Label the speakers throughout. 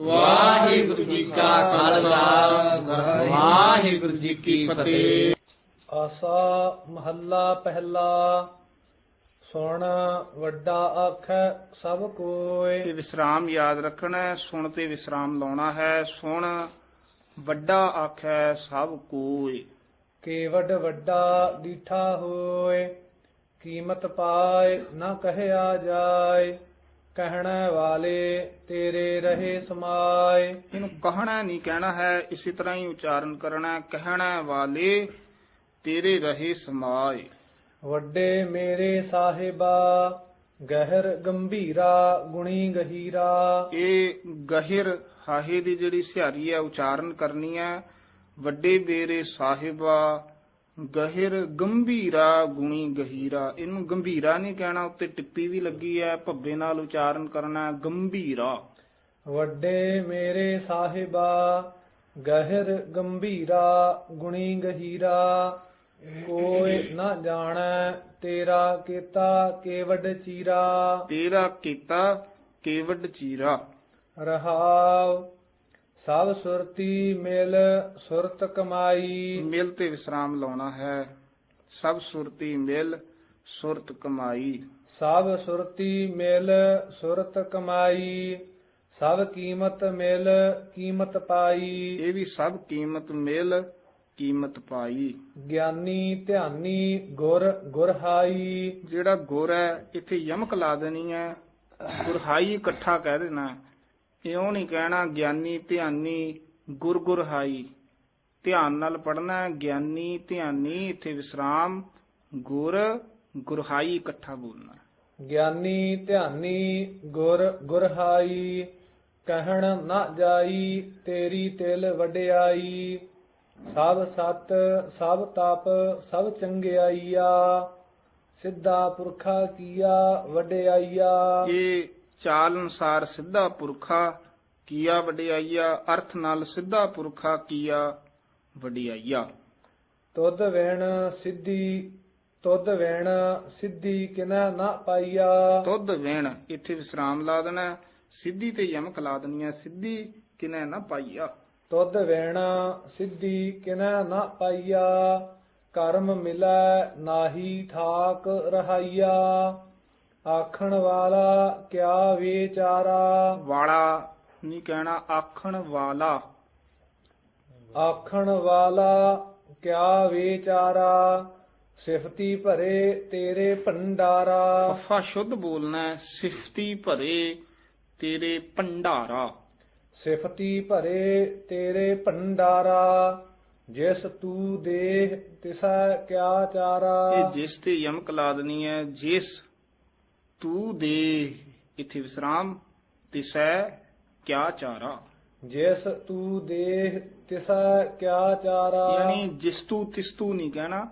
Speaker 1: ਵਾਹਿਗੁਰੂ ਜੀ ਕਾ ਖਾਲਸਾ। ਵਾਹਿਗੁਰੂ ਜੀ ਕੀ ਫਤਿਹ।
Speaker 2: ਆਸਾ ਮਹੱਲਾ ਪਹਿਲਾ ਸੁਣ ਵੱਡਾ ਆਖੈ ਸਭ ਕੋਇ
Speaker 3: ਇਹ ਵਿਸਰਾਮ ਯਾਦ ਰੱਖਣਾ ਹੈ ਸੁਣ ਤੇ ਵਿਸਰਾਮ ਲਾਉਣਾ ਹੈ ਸੁਣ ਵੱਡਾ ਆਖੈ ਸਭ ਕੋਈ
Speaker 2: ਕੇਵਡ ਵੱਡਾ ਦੀਠਾ ਹੋਏ ਕੀਮਤ ਪਾਏ ਨਾ ਕਹਿਆ ਜਾਏ। ਕਹਿਣ ਵਾਲੇ ਤੇਰੇ ਰਹੇ ਸਮਾਏ।
Speaker 3: ਇਹਨੂੰ ਕਹਿਣਾ ਨਹੀਂ ਕਹਿਣਾ ਹੈ ਇਸੇ ਤਰ੍ਹਾਂ ਹੀ ਉਚਾਰਨ ਕਰਨਾ ਹੈ। ਕਹਿਣਾ ਵਾਲੇ ਤੇਰੇ ਰਹੇ ਸਮਾਏ।
Speaker 2: ਵੱਡੇ ਮੇਰੇ ਸਾਹਿਬਾ ਗਹਿਰ ਗੰਭੀਰਾ ਗੁਣੀ ਗਹੀਰਾ।
Speaker 3: ਇਹ ਗਹਿਰ ਹਾਹੇ ਦੀ ਜਿਹੜੀ ਸਿਹਾਰੀ ਹੈ ਉਚਾਰਨ ਕਰਨੀ ਹੈ। ਵੱਡੇ ਬੇਰੇ ਸਾਹਿਬਾ ਗਹਿਰ ਗੰਭੀਰਾ ਗੁਣੀ ਗਹੀਰਾ। ਇਹਨੂੰ ਗੰਭੀਰਾ ਨਹੀਂ ਕਹਿਣਾ ਉੱਤੇ ਟਿੱਪੀ ਵੀ ਲੱਗੀ ਹੈ ਭੱਬੇ ਨਾਲ ਉਚਾਰਨ ਕਰਨਾ ਹੈ ਗੰਭੀਰਾ।
Speaker 2: ਵੱਡੇ ਮੇਰੇ ਸਾਹਿਬਾ ਗਹਿਰ ਗੰਭੀਰਾ ਗੁਣੀ ਗਹੀਰਾ। ਕੋਈ ਨਾ ਜਾਣੈ ਤੇਰਾ ਕੀਤਾ ਕੇਵਡ ਚੀਰਾ।
Speaker 3: ਤੇਰਾ ਕੀਤਾ ਕੇਵਡ ਚੀਰਾ।
Speaker 2: ਰਹਾਉ ਸਭ ਸੁਰਤੀ ਮਿਲ ਸੁਰਤ ਕਮਾਈ।
Speaker 3: ਮਿਲ ਤੇ ਵਿਸਰਾਮ ਲਾਉਣਾ ਹੈ। ਸਭ ਸੁਰਤੀ ਮਿਲ ਸੁਰਤ ਕਮਾਈ।
Speaker 2: ਸਭ ਸੁਰਤੀ ਮਿਲ ਸੁਰਤ ਕਮਾਈ। ਸਭ ਕੀਮਤ ਮਿਲ ਕੀਮਤ ਪਾਈ।
Speaker 3: ਇਹ ਵੀ ਸਭ ਕੀਮਤ ਮਿਲ ਕੀਮਤ ਪਾਈ।
Speaker 2: ਗਿਆਨੀ ਧਿਆਨੀ ਗੁਰ ਗੁਰਹਾਈ
Speaker 3: ਜਿਹੜਾ ਗੁਰ ਹੈ ਇੱਥੇ ਯਮਕ ਲਾ ਦੇਣੀ ਹੈ। ਗੁਰਹਾਈ ਇਕੱਠਾ ਕਹਿ ਦੇਣਾ ਹੈ। ਇਉਂ ਨਹੀਂ ਕਹਿਣਾ ਗਿਆਨੀ ਧਿਆਨੀ ਗੁਰ ਗੁਰਹਾਈ ਧਿਆਨ ਨਾਲ ਪੜਨਾ ਗਿਆਨੀ ਧਿਆਨੀ ਇੱਥੇ ਵਿਸਰਾਮ ਗੁਰ ਗੁਰਹਾਈ ਇਕੱਠਾ ਬੋਲਣਾ।
Speaker 2: ਗਿਆਨੀ ਧਿਆਨੀ ਗੁਰ ਗੁਰਹਾਈ ਕਹਿਣ ਨਾ ਜਾਈ ਤੇਰੀ ਤਿਲ ਵਡਿਆਈ। ਸਭ ਸਤ ਸਭ ਤਪ ਸਭ ਚੰਗਿਆਈਆ। ਸਿੱਧਾ ਪੁਰਖਾ ਕੀਆ ਵਡਿਆਈਆ।
Speaker 3: ਇਹ ਚਾਲ ਅਨਸਾਰ ਸਿੱਧਾ ਪੁਰਖਾ ਕੀਆ ਵਡਿਆਈਆ ਅਰਥ ਨਾਲ ਸਿੱਧਾ ਪੁਰਖਾ ਕੀਆ ਵਡਿਆਈਆ।
Speaker 2: ਤੁਧ ਵੈਣ ਸਿੱਧੀ ਤੁਧ ਵੈਣ ਸਿੱਧੀ ਕਿਨੈ ਨਾ ਪਾਈਆ।
Speaker 3: ਤੁਧ ਵੇਣ ਇੱਥੇ ਵਿਸਰਾਮ ਲਾ ਦੇਣਾ। ਸਿੱਧੀ ਤੇ ਯਮਕ ਲਾ ਦੇਣੀ ਹੈ ਸਿੱਧੀ ਕਿਨੇ ਨਾ ਪਾਈਆ।
Speaker 2: ਤੁਧ ਵੈਣ ਸਿੱਧੀ ਕਿਨੈ ਨਾ ਪਾਈਆ ਕਰਮ ਮਿਲੈ ਨਾਹੀ ਠਾਕ ਰਹਾਈਆ। ਆਖਣ ਵਾਲਾ ਕਿਆ ਵਿਚਾਰਾ?
Speaker 3: ਵਾਲਾ ਨਹੀਂ ਕਹਿਣਾ ਆਖਣ ਵਾਲਾ।
Speaker 2: ਆਖਣ ਵਾਲਾ ਕਿਆ ਵਿਚਾਰਾ? ਸਿਫਤੀ ਭਰੇ ਤੇਰੇ ਭੰਡਾਰਾ।
Speaker 3: ਫੱਫਾ ਸ਼ੁੱਧ ਬੋਲਣਾ ਹੈ, ਸਿਫਤੀ ਭਰੇ ਤੇਰੇ ਭੰਡਾਰਾ।
Speaker 2: ਸਿਫਤੀ ਭਰੇ ਤੇਰੇ ਭੰਡਾਰਾ ਜਿਸ ਤੂੰ ਦੇਹ ਤਿਸੈ ਕਿਆ ਚਾਰਾ?
Speaker 3: ਇਹ ਜਿਸ ਤੇ ਯਮਕ ਲਾ ਦੇਣੀ ਹੈ ਜਿਸ ਤੂੰ ਦੇ ਇੱਥੇ ਵਿਸਰਾਮ ਤਿਸੈ ਕਿਆ ਚਾਰਾ।
Speaker 2: ਜਿਸ ਤੂੰ ਦੇਹ ਤਿਸੈ ਕਿਆ ਚਾਰਾ।
Speaker 3: ਯਾਨੀ ਜਿਸ ਤੂੰ ਤਿਸ ਤੂੰ ਨਹੀਂ ਕਹਿਣਾ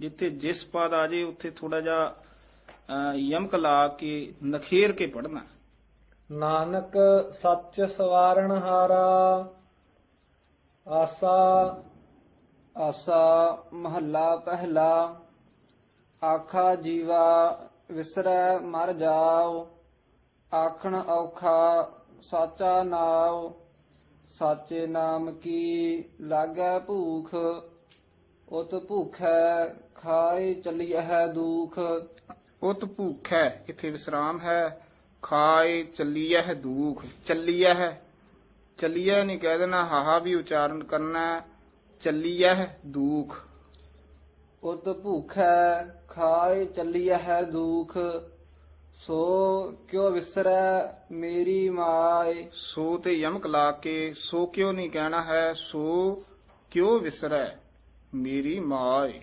Speaker 3: ਜਿੱਥੇ ਜਿਸ ਪਦ ਆ ਜੇ ਉੱਥੇ ਥੋੜਾ ਜਿਹਾ ਯਮਕ ਲਾ ਕੇ ਨਖੇਰ ਕੇ ਪੜਨਾ
Speaker 2: ਨਾਨਕ ਸੱਚ ਸਵਾਰਣ ਹਾਰਾ ਆਸਾ
Speaker 1: ਆਸਾ ਮਹੱਲਾ ਪਹਿਲਾ ਆਖਾ ਜੀਵਾ ਵਿਸਰੈ, ਮਰ ਜਾਓ। ਆਖਣ ਔਖਾ, ਸਾਚਾ ਨਾਉ। ਸਾਚੇ ਨਾਮ ਕੀ ਲਾਗੈ ਭੂਖ? ਉਤ ਭੂਖੈ ਖਾਏ ਚੱਲੀਐ ਦੁਖ।
Speaker 3: ਉਤ ਭੂਖੈ, ਇੱਥੇ ਵਿਸਰਾਮ ਹੈ। ਖਾਏ ਚੱਲੀਐ ਦੁਖ। ਚੱਲੀਐ ਚੱਲੀਐ ਨਹੀਂ ਕਹਿ ਦੇਣਾ, ਹਾਹਾ ਵੀ ਉਚਾਰਨ ਕਰਨਾ। ਹੈ। ਚੱਲੀਐ ਦੁਖ।
Speaker 1: ਉਤ ਭੂਖੈ ਖਾਏ ਚੱਲੀਐ ਦੁਖ ਸੋ ਕਿਉ ਵਿਸਰੈ ਮੇਰੀ ਮਾਏ
Speaker 3: ਸੋ ਤੇ ਯਮਕ ਲਾ ਕੇ ਸੋ ਕਿਉਂ ਨਹੀਂ ਕਹਿਣਾ ਹੈ ਸੋ ਕਿਉ ਵਿਸਰੈ ਮੇਰੀ ਮਾਏ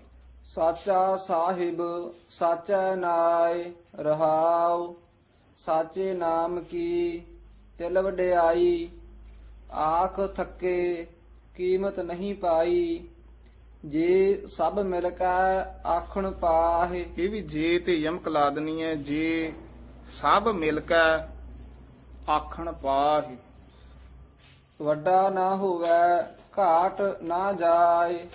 Speaker 1: ਸਾਚਾ ਸਾਹਿਬ ਸਾਚੈ ਨਾਏ ਰਹਾਉ ਸਾਚੇ ਨਾਮ ਕੀ ਤਿਲ ਵਡਿਆਈ ਆਖ ਥੱਕੇ ਕੀਮਤ ਨਹੀਂ ਪਾਈ। ਜੇ ਸਭ ਮਿਲ ਕੇ ਆਖਣ ਪਾਹੇ।
Speaker 3: ਇਹ ਵੀ ਜੇ ਤੇ ਯਮਕ ਲਾ ਦੇਣੀ ਹੈ ਜੇ ਸਭ ਮਿਲ ਕੇ ਆਖਣ ਪਾਹੇ।
Speaker 1: ਵੱਡਾ ਨਾ ਹੋਵੇ ਘਾਟ ਨਾ ਜਾਏ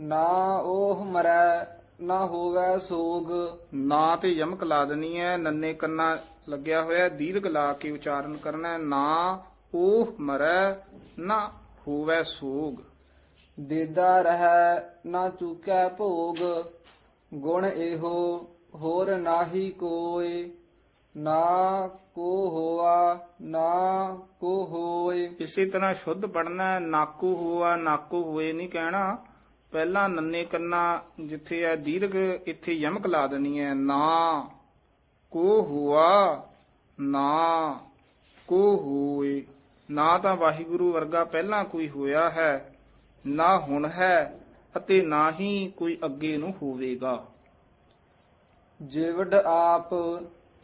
Speaker 1: ਨਾ ਉਹ ਮਰੈ ਨਾ ਹੋਵੇ ਸੋਗ।
Speaker 3: ਨਾ ਤੇ ਯਮਕ ਲਾ ਦੇਣੀ ਹੈ ਨੰਨੇ ਕੰਨਾ ਲੱਗਿਆ ਹੋਇਆ ਦੀਰਘ ਲਾ ਕੇ ਉਚਾਰਨ ਕਰਨਾ ਹੈ। ਨਾ ਉਹ ਮਰੈ ਨਾ ਹੋਵੇ ਸੋਗ।
Speaker 4: ਦੇਦਾ ਰਹਿ ਨਾ ਚੁਕੈ ਭੋਗ, ਗੁਣ ਇਹੋ ਹੋਰ ਨਾਹੀ ਕੋਏ ਨਾ ਕੋ ਹੋਆ, ਨਾ ਕੋ ਹੋਏ
Speaker 3: ਇਸੇ ਤਰ੍ਹਾਂ ਸ਼ੁੱਧ ਪੜਨਾ ਨਾਕੂ ਹੋਆ ਨਾਕੂ ਹੋਏ ਨਹੀਂ ਕਹਿਣਾ। ਪਹਿਲਾਂ ਨੰਨੇ ਕੰਨਾ ਜਿੱਥੇ ਹੈ ਦੀਰਘ, ਇੱਥੇ ਯਮਕ ਲਾ ਦੇਣੀ ਹੈ। ਨਾ ਕੋ ਹੁਆ, ਨਾ ਕੋ ਹੋਏ। ਨਾ ਤਾਂ ਵਾਹਿਗੁਰੂ ਵਰਗਾ ਪਹਿਲਾਂ ਕੋਈ ਹੋਇਆ ਹੈ। ਨਾ ਹੁਣ ਹੈ ਅਤੇ ਨਾ ਹੀ ਕੋਈ ਅੱਗੇ ਨੂੰ ਹੋਵੇਗਾ।
Speaker 4: ਜਿਵਡ ਆਪ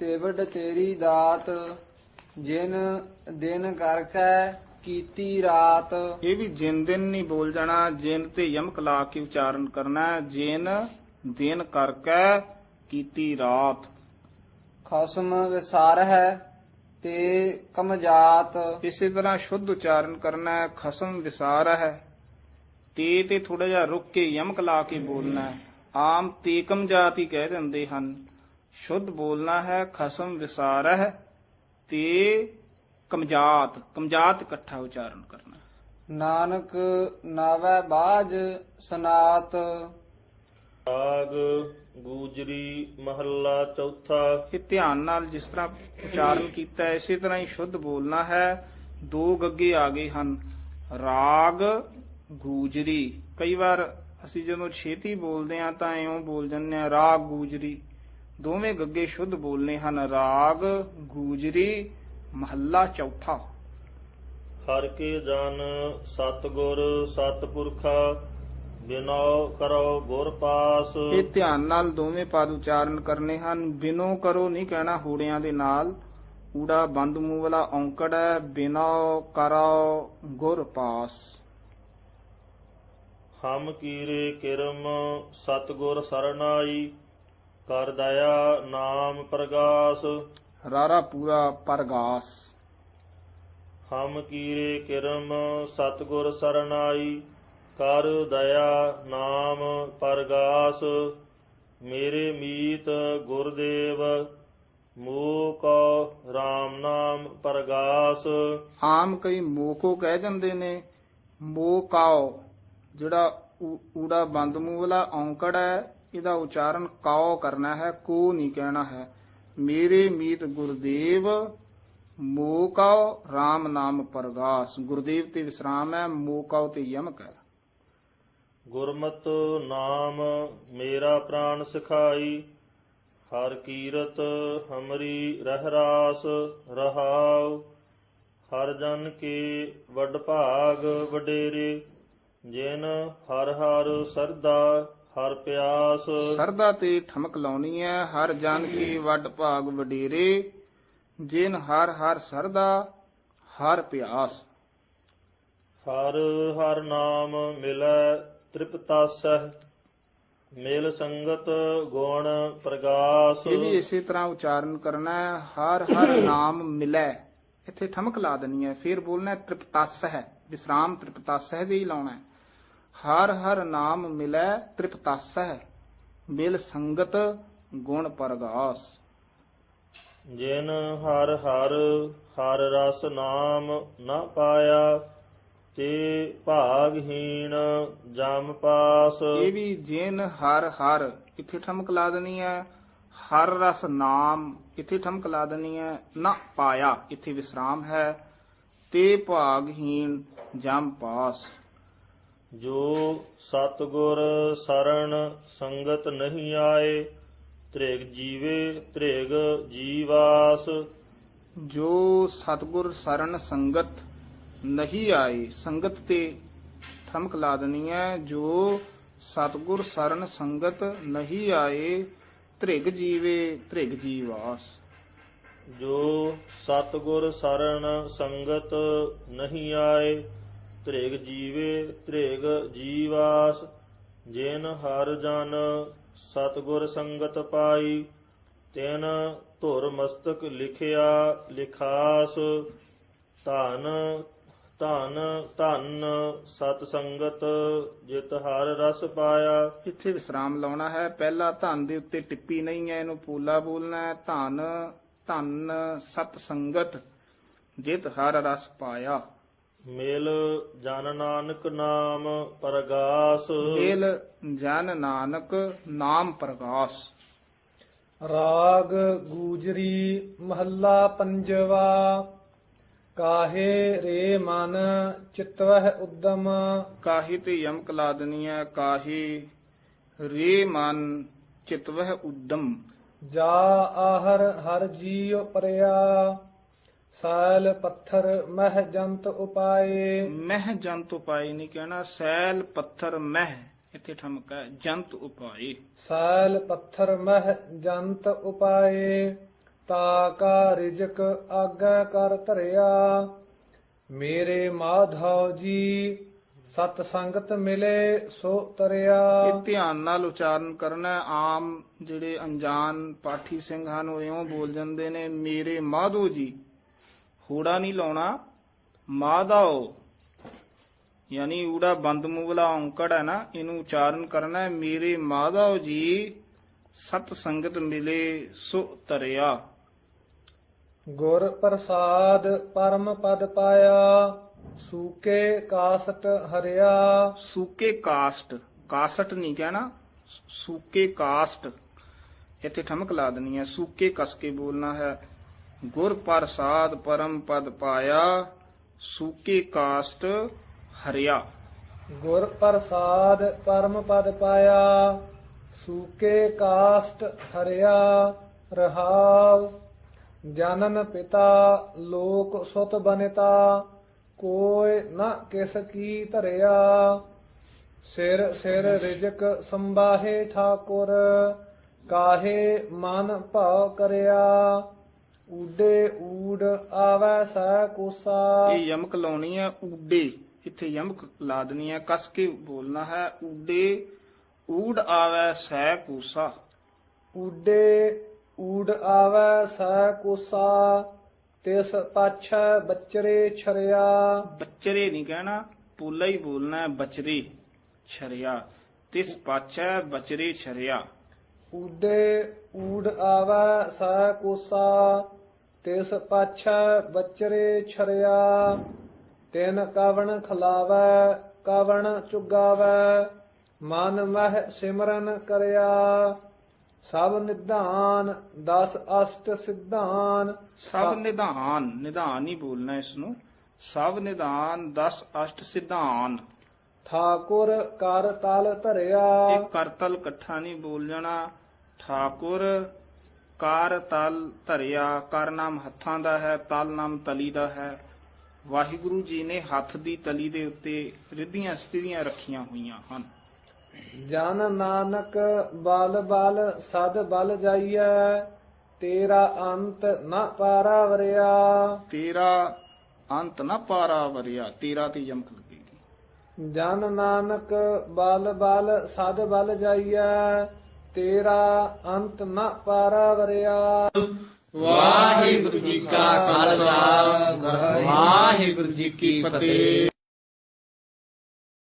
Speaker 4: ਤਿਵਡ ਤੇਰੀ ਦਾਤ ਜਿਨ ਦਿਨ ਕਰਕੇ ਕੀਤੀ ਰਾਤ।
Speaker 3: ਇਹ ਵੀ ਜਿਨ ਦਿਨ ਨਹੀਂ ਬੋਲ ਜਾਣਾ ਜਿਨ ਤੇ ਯਮਕ ਲਾ ਕੇ ਉਚਾਰਨ ਕਰਨਾ। ਜਿਨ ਦਿਨ ਕਰਕੇ ਕੀਤੀ ਰਾਤ।
Speaker 4: ਖਸਮ ਵਿਸਾਰ ਹੈ ਤੇ ਕਮਜਾਤ
Speaker 3: ਇਸੇ ਤਰ੍ਹਾਂ ਸ਼ੁੱਧ ਉਚਾਰਨ ਕਰਨਾ ਖਸਮ ਵਿਸਾਰ ਹੈ। ਤੇ ਤੇ ਥੋੜਾ ਜਿਹਾ ਰੁੱਕ ਕੇ ਯਮਕ ਲਾ ਕੇ ਬੋਲਣਾ ਹੈ। ਆਮ ਤੇਕਮ ਜਾਤ ਹੀ ਕਹਿ ਦਿੰਦੇ ਹਨ ਸ਼ੁੱਧ ਬੋਲਣਾ ਹੈ ਖਸਮ ਵਿਸਾਰ ਹੈ ਤੇ ਕਮਜਾਤ ਕਮਜਾਤ ਇਕੱਠਾ ਉਚਾਰਨ ਕਰਨਾ।
Speaker 4: ਨਾਨਕ ਨਾਵੈ ਬਾਜ ਸਨਾਤ।
Speaker 5: ਰਾਗ ਗੂਜਰੀ ਮਹੱਲਾ ਚੌਥਾ।
Speaker 3: ਇਹ ਧਿਆਨ ਨਾਲ ਜਿਸ ਤਰ੍ਹਾਂ ਉਚਾਰਨ ਕੀਤਾ ਹੈ, ਇਸੇ ਤਰ੍ਹਾਂ ਹੀ ਸ਼ੁੱਧ ਬੋਲਣਾ ਹੈ। ਦੋ ਗੱਗੇ ਆ ਗਏ ਹਨ। ਰਾਗ ਗੂਜਰੀ। ਕਈ ਵਾਰ ਅਸੀਂ ਜਦੋਂ ਛੇਤੀ ਬੋਲਦੇ ਹਾਂ ਤਾਂ ਇਉਂ ਬੋਲ ਜੰਨੇ ਆ ਰਾਗ ਗੂਜਰੀ। ਦੋਵੇਂ ਗੱਗੇ ਸ਼ੁੱਧ ਬੋਲਨੇ ਹਨ ਰਾਗ ਗੂਜਰੀ ਮਹੱਲਾ ਚੌਥਾ।
Speaker 5: ਹਰ ਕੇ ਜਨ ਸਤਗੁਰ ਸਤਪੁਰਖਾ ਬਿਨੋ ਕਰੋ ਗੁਰ ਪਾਸ।
Speaker 3: ਇਹ ਧਿਆਨ ਨਾਲ ਦੋਵੇਂ ਪਦ ਉਚਾਰਨ ਕਰਨੇ ਹਨ। ਬਿਨੋ ਕਰੋ ਨਹੀਂ ਕਹਿਣਾ ਹੂੜਿਆਂ ਦੇ ਨਾਲ। ਊੜਾ ਬੰਦ ਮੂੰਹ ਵਾਲਾ ਔਂਕੜ ਹੈ ਬਿਨੋ ਕਰੋ ਗੁਰ ਪਾਸ।
Speaker 5: ਹਮ ਕੀਰੇ ਕਿਰਮ ਸਤਗੁਰ ਸਰਨਾਈ ਕਰ ਦਇਆ ਨਾਮ ਪ੍ਰਗਾਸ।
Speaker 3: ਰਾਰਾ ਪੂਰਾ ਪਰਗਾਸ।
Speaker 5: ਹਮ ਕੀਰੇ ਕਿਰਮ ਸਤਗੁਰ ਸਰਨਾਈ ਕਰ ਦਇਆ ਨਾਮ ਪਰਗਾਸ। ਮੇਰੇ ਮੀਤ ਗੁਰਦੇਵ ਮੋਹ ਕੋ RAM ਨਾਮ ਪਰਗਾਸ।
Speaker 3: ਆਮ ਕਈ ਮੋਕੋ ਕਹਿ ਜਾਂਦੇ ਨੇ ਮੋਕਾਓ ਜਿਹੜਾ ਊ- ਊੜਾ ਬੰਦ ਮੂੰਹ ਵਾਲਾ ਔਂਕੜ ਹੈ, ਇਹਦਾ ਉਚਾਰਨ ਕਾਓ ਕਰਨਾ ਹੈ ਕੋ ਨਹੀਂ ਕਹਿਣਾ ਹੈ। ਮੇਰੇ ਮੀਤ ਗੁਰਦੇਵ ਮੋਕਾਓ RAM ਨਾਮ ਪਰਗਾਸ। ਗੁਰਦੇਵ ਤੇ ਵਿਸਰਾਮ ਹੈ ਮੋਕਾਓ ਤੇ ਯਮਕ ਹੈ।
Speaker 5: ਗੁਰਮਤਿ ਨਾਮ ਮੇਰਾ ਪ੍ਰਾਨ ਸਿਖਾਈ, ਹਰ ਕੀਰਤ ਹਮਰੀ ਰਹਿ ਰਾਸ ਰਹਾਉ। ਹਰ ਜਨ ਕੇ ਵਡ ਭਾਗ ਵਡੇਰੇ ਜਿਨ ਹਰ ਹਰ ਸਰਦਾ ਹਰ ਪਿਆਸ।
Speaker 3: ਸਰਦਾ ਤੇ ਠਮਕ ਲਾਉਣੀ ਹੈ ਹਰ ਜਨ ਕੀ ਵੱਡ ਭਾਗ ਵਡੇਰੇ। ਜਿਨ ਹਰ ਹਰ ਸਰਦਾ ਹਰ ਪਿਆਸ।
Speaker 5: ਹਰ ਹਰ ਨਾਮ ਮਿਲੈ ਤ੍ਰਿਪਤਾਸਹਿ ਮਿਲ ਸੰਗਤ ਗੁਣ ਪ੍ਰਗਾਸ।
Speaker 3: ਇਹ ਵੀ ਇਸੇ ਤਰ੍ਹਾਂ ਉਚਾਰਨ ਕਰਨਾ ਹੈ ਹਰ ਹਰ ਨਾਮ ਮਿਲੈ। ਇੱਥੇ ਠਮਕ ਲਾ ਦੇਣੀ ਹੈ ਫਿਰ ਬੋਲਣਾ ਹੈ ਤ੍ਰਿਪਤਸ ਹੈ ਵਿਸਰਾਮ ਤ੍ਰਿਪਤਸ ਹੈ ਦੇ ਹੀ ਲਾਉਣਾ ਹੈ ਹਰ ਹਰ ਨਾਮ ਮਿਲੈ ਤ੍ਰਿਪਤਸ ਹੈ ਮਿਲ ਸੰਗਤ ਗੁਣ ਪਰਗਾਸ।
Speaker 5: ਜਿਨ ਹਰ ਹਰ ਹਰ ਰਸ ਨਾਮ ਨਾ ਪਾਇਆ ਤੇ ਭਾਗਹੀਣ ਜਮ ਪਾਸ।
Speaker 3: ਇਹ ਵੀ ਜਿਨ ਹਰ ਹਰ ਇੱਥੇ ਠਮਕ ਲਾ ਦੇਣੀ ਹੈ। ਹਰ ਰਸ ਨਾਮ ਇੱਥੇ ਠਮਕ ਲਾ ਦੇਣੀ ਹੈ। ਨਾ ਪਾਇਆ ਇੱਥੇ ਵਿਸਰਾਮ ਹੈ। ਤੇ ਭਾਗਹੀਣ ਜਮ ਪਾਸ।
Speaker 5: ਜੋ ਸਤਗੁਰ ਸਰਣ ਸੰਗਤ ਨਹੀਂ ਆਏ ਤ੍ਰਿਗ ਜੀਵੇ ਤ੍ਰਿਗ ਜੀਵਾਸ।
Speaker 3: ਜੋ ਸਤਗੁਰ ਸਰਣ ਸੰਗਤ ਨਹੀਂ ਆਏ ਸੰਗਤ ਤੇ ਠਮਕ ਲਾ ਦੇਣੀ ਹੈ ਜੋ ਸਤਗੁਰ ਸਰਣ ਸੰਗਤ ਨਹੀਂ ਆਏ ਧ੍ਰਿਗ ਜੀਵੇ ਧ੍ਰਿਗ ਜੀਵਾਸ।
Speaker 5: ਜੋ ਸਤਗੁਰ ਸਰਣ ਸੰਗਤ ਨਹੀਂ ਆਏ ਤ੍ਰਿਗ ਜੀਵੇ ਤ੍ਰਿਗ ਜੀਵਾਸ, ਜਿਨ ਹਰ ਜਨ ਸਤਗੁਰ ਸੰਗਤ ਪਾਈ, ਤਿਨ ਧੁਰ ਮਸਤਕ ਲਿਖਿਆ ਲਿਖਾਸ, ਧਨ ਧਨ ਧਨ ਸਤ ਸੰਗਤ ਜਿਤ ਹਰ ਰਸ ਪਾਇਆ।
Speaker 3: ਇੱਥੇ ਵਿਸਰਾਮ ਲਾਉਣਾ ਹੈ। ਪਹਿਲਾ ਧਨ ਦੇ ਉੱਤੇ ਟਿੱਪੀ ਨਹੀਂ ਹੈ, ਇਹਨੂੰ ਪੂਲਾ ਬੋਲਣਾ ਹੈ। ਧਨ, ਧੰਨ ਸਤ ਸੰਗਤ ਜਿਤ ਹਰ ਰਸ ਪਾਇਆ।
Speaker 5: ਮਿਲ ਜਨ ਨਾਨਕ ਨਾਮ ਪਰਗਾਸ।
Speaker 3: ਏਲ ਜਨ ਨਾਨਕ ਨਾਮ ਪ੍ਰਗਾਸ।
Speaker 2: ਰਾਗ ਗੂਜਰੀ ਮਹੱਲਾ ਪੰਜਵਾ। ਕਾਹੇ ਰੇ ਮਨ ਚਿਤਵਹਿ ਉਦਮ।
Speaker 3: ਕਾਹੀ ਤੇ ਯਮਕ ਲਾ ਦੇਣੀ ਹੈ ਕਾਹੀ ਰੇ ਮਨ ਚਿਤਵਹਿ ਉਦਮ।
Speaker 2: ਜਾ ਆਹਰ ਹਰ ਜੀਉ ਪਰਿਆ। ਸਾਲ ਪੱਥਰ ਮਹਿ ਜੰਤ ਉਪਾਏ।
Speaker 3: ਮਹਿ ਜੰਤ ਉਪਾਏ ਨਹੀਂ ਕਹਿਣਾ ਸੈਲ ਪੱਥਰ ਮਹਿ ਇੱਥੇ ਠਮਕਾ ਹੈ, ਜੰਤ ਉਪਾਏ।
Speaker 2: ਸਾਲ ਪੱਥਰ ਮਹਿ ਜੰਤ ਉਪਾਏ ਤਾ ਕਾ ਰਿਜਕ ਆਗਾ ਕਰ ਧਰਿਆ। ਮੇਰੇ ਮਾਧਵ ਜੀ ਸਤ ਸੰਗਤ ਮਿਲੇ ਸੋ ਤਰਿਆ।
Speaker 3: ਇਹ ਧਿਆਨ ਨਾਲ ਉਚਾਰਨ ਕਰਨਾ ਹੈ। ਆਮ ਜਿਹੜੇ ਅਣਜਾਣ ਪਾਠੀ ਸਿੰਘ ਹਨ ਉਹ ਇਉਂ ਬੋਲ ਜਾਂਦੇ ਨੇ ਮੇਰੇ ਮਾਧੋ ਜੀ ਹੂੜਾ ਨਹੀਂ ਲਾਉਣਾ ਮਾਧੋ ਯਾਨੀ ਊੜਾ ਬੰਦ ਮੂਵਲਾ ਔਂਕੜ ਹੈ ਨਾ ਇਹਨੂੰ ਉਚਾਰਨ ਕਰਨਾ ਹੈ ਮੇਰੇ ਮਾਧੋ ਜੀ ਸਤ ਸੰਗਤ ਮਿਲੇ ਸੋ ਤਰਿਆ
Speaker 2: ਗੁਰ ਪ੍ਰਸਾਦ ਪਰਮ ਪਦ ਪਾਇਆ ਸੂਕੇ ਕਾਸਟ ਹਰਿਆ।
Speaker 3: ਸੂਕੇ ਕਾਸਟ ਕਾਸਟ ਨਹੀਂ ਕਹਿਣਾ ਸੂਕੇ ਕਾਸਟ। ਇੱਥੇ ਠਮਕ ਲਾ ਦੇਣੀ ਹੈ ਸੂਕੇ ਕਸ ਕੇ ਬੋਲਣਾ ਹੈ। ਗੁਰ ਪ੍ਰਸਾਦ ਪਰਮ ਪਦ ਪਾਇਆ, ਸੂਕੇ ਕਾਸਟ ਹਰਿਆ।
Speaker 2: ਗੁਰ ਪ੍ਰਸਾਦ ਪਰਮ ਪਦ ਪਾਇਆ, ਸੂਕੇ ਕਾਸਟ ਹਰਿਆ ਰਹਾਵ ਜਨਨ ਪਿਤਾ, ਲੋਕ ਸੁਤ ਬਨਿਤਾ ਕੋਇ ਨ ਕਿਸ ਕੀ ਧਰਿਆ। ਸਿਰ ਸਿਰ ਰਿਜਕ ਸੰਬਾਹੇ ਠਾਕੁਰ, ਕਾਹੇ ਮਨ ਭਾਉ ਕਰਿਆ। ਊਡੇ ਊੜ ਆਵੈ ਸੈ ਕੋਸਾ।
Speaker 3: ਇਹ ਯਮਕ ਲਾਉਣੀ ਹੈ ਊਡੇ। ਇੱਥੇ ਯਮਕ ਲਾ ਦੇਣੀ ਹੈ ਕਸ ਕੇ ਬੋਲਣਾ ਹੈ ਊਡੇ ਊੜ ਆਵੈ ਸਹਿ ਕੂਸਾ।
Speaker 2: ਊਡੇ ਊੜ ਆਵੈ ਸੈ ਕੋਸਾ ਤਿਸ ਪਾਛੈ ਬਚਰੇ ਛਰਿਆ।
Speaker 3: ਬੱਚਰੇ ਨਹੀਂ ਕਹਿਣਾ ਪੂਲਾ ਹੀ ਬੋਲਣਾ ਹੈ ਬਚਰੇ ਛਰਿਆ ਤਿਸ ਪਾਛੈ ਬਚਰੇ ਛਰਿਆ।
Speaker 2: ਊਡੇ ਊੜ ਆਵੈ ਸੈ ਕੋਸਾ ਤਿਸ ਪਾਛੈ ਬਚਰੇ ਛਰਿਆ ਤਿਨ ਕਵਣ ਖਲਾਵੈ ਕਵਣ ਚੁਗਾਵੈ ਮਨ ਮਹਿ ਸਿਮਰਨ ਕਰਿਆ। ਸਭ ਨਿਧਾਨ ਦਸ ਅਸ਼ਟ ਸਿਧਾਨ।
Speaker 3: ਸਭ ਨਿਧਾਨ ਨਿਧਾਨ ਹੀ ਬੋਲਣਾ ਇਸ ਨੂੰ ਸਭ ਨਿਧਾਨ 10 ਅਸ਼ਟ ਸਿਧਾਨ।
Speaker 2: ਠਾਕੁਰ ਕਰ ਤਲ ਧਰਿਆ।
Speaker 3: ਇਹ ਕਰਤਲ ਇਕੱਠਾ ਨਹੀਂ ਬੋਲ ਜਾਣਾ। ਠਾਕੁਰ ਕਾਰ ਤਲ ਧਰਿਆ ਕਰ ਨਾਮ ਹੱਥਾਂ ਦਾ ਹੈ ਤਲ ਨਾਮ ਤਲੀ ਦਾ ਹੈ। ਵਾਹਿਗੁਰੂ ਜੀ ਨੇ ਹੱਥ ਦੀ ਤਲੀ ਦੇ ਉੱਤੇ ਰਿੱਧੀਆਂ ਸਥਿਤੀਆਂ ਰੱਖੀਆਂ ਹੋਈਆਂ ਹਨ।
Speaker 2: ਜਨ ਨਾਨਕ ਬਲ ਬਲ ਸਦ ਬਲ ਜਾਈਐ ਤੇਰਾ ਅੰਤ ਨ ਪਾਰਾ ਵਰਿਆ
Speaker 3: ਤੇਰਾ ਅੰਤ ਨਾ ਪਾਰਾ ਵਰਿਆ ਤੇਰਾ ਤੇ ਯਮਕ ਲੱਗੇਗੀ
Speaker 2: ਜਨ ਨਾਨਕ ਬਲ ਬਲ ਸਦ ਬਲ ਜਾਈਐ ਤੇਰਾ ਅੰਤ ਨ ਪਾਰਾ ਵਰਿਆ।
Speaker 1: ਵਾਹਿਗੁਰੂ ਜੀ ਕਾ ਖਾਲਸਾ ਵਾਹਿਗੁਰੂ ਜੀ ਕੀ ਫਤਿਹ।